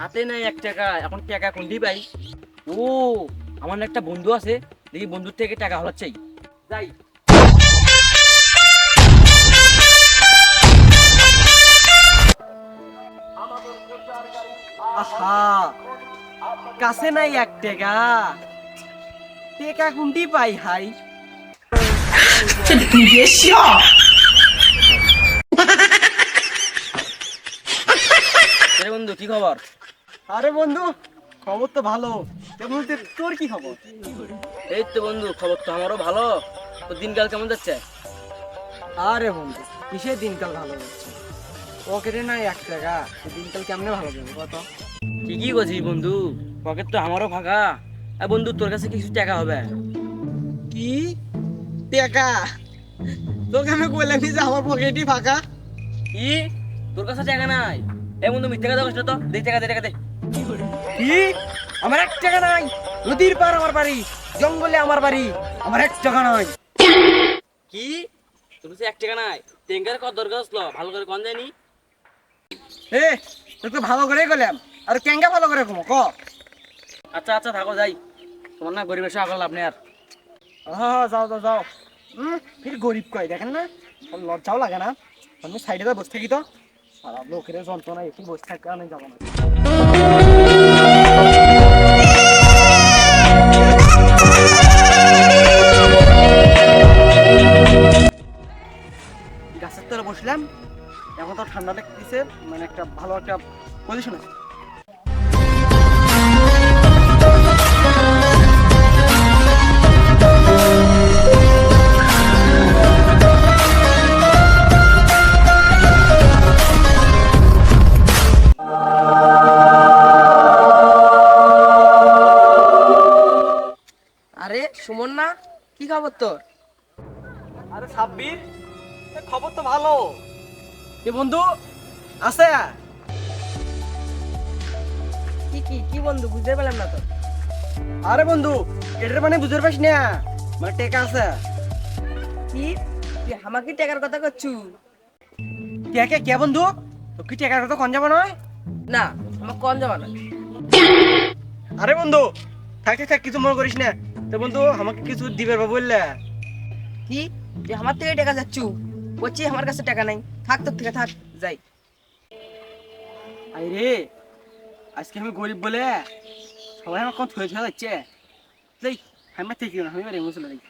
হাতে নাই এক টাকা, এখন টাকা কোনটি পাই ও, আমার একটা বন্ধু আছে, দেখি বন্ধুর থেকে টাকা হলার চাই যাই। আহা, কাছে নাই এক টেকা। টেকা কোনটি পাই হাই? বন্ধু, কি খবর? আরে বন্ধু খবর তো ভালো। তা বলতে তোর কি খবর? এই তো বন্ধু খবর তো আমারও ভালো। তো দিনকাল কেমন যাচ্ছে? আরে বন্ধু কিসের দিনকাল ভালো যাচ্ছে? পকেটে নাই এক টাকা দিনকাল কেমনে ভালো যাবে কত ঠিকই করছিস বন্ধু পকেট তো আমারও ফাঁকা। আর বন্ধু তোর কাছে কিছু টাকা হবে? কি? টাকা? তোকে আমি বললাম যে আমার পকেটই ফাঁকা। কি? তোর কাছে টাকা নাই? এ বন্ধু মিথ্যে কথা কইছ তো? দে টাকা দে টাকা দে। কি আমার এক টাকা নাই। নদীর পার আমার বাড়ি জঙ্গলে আমার বাড়ি আমার এক টাকা নাই। কি? কাছে এক টাকা নাই। টেঙ্গার কত দরকার আসলো ভালো করে কন জানি। এ তোকে ভালো করেই গেলাম আর কেঙ্গা ভালো করে কমো ক? আচ্ছা আচ্ছা থাকো যাই। তোমার না গরিবের সাথে আগল আপনি আর। হ্যাঁ যাও যাও যাও। হুম ফির গরিব কয় দেখেন না? লজ্জাও লাগে না। আমি সাইডে তো বসে থাকি তো। একটু গাছের তলে বসলাম এখন তো ঠান্ডা লাগতেছে মানে একটা ভালো একটা পজিশন আছে। সুমন না? কি খবর তোর? আরে সাব্বির খবর তো ভালো। এ বন্ধু? আছে? কি কি কি বন্ধু বুঝতে পারলাম না তো। আরে বন্ধু এটার মানে বুঝতে পারিস না। মানে টেকা আছে। কি? তুই আমাকে টাকার কথা করছু? কে কে কে বন্ধু? তো কি টেকার কথা কন যাব নয়? না আমার কম যাবা না। আরে বন্ধু থাক থাক, থাক কিছু মনে করিস না। তো বন্ধু আমাকে কিছু দিবে বা বললে? কি? তুই আমার থেকে টাকা যাচ্ছু বলছি আমার কাছে টাকা নাই। থাক তোর থেকে থাক যাই। আই রে আজকে আমি গরিব বলে সবাই আমার থয়ে থয়ে যাচ্ছে তাই আমি থেকে না আমি এবার এমন চলে যাই।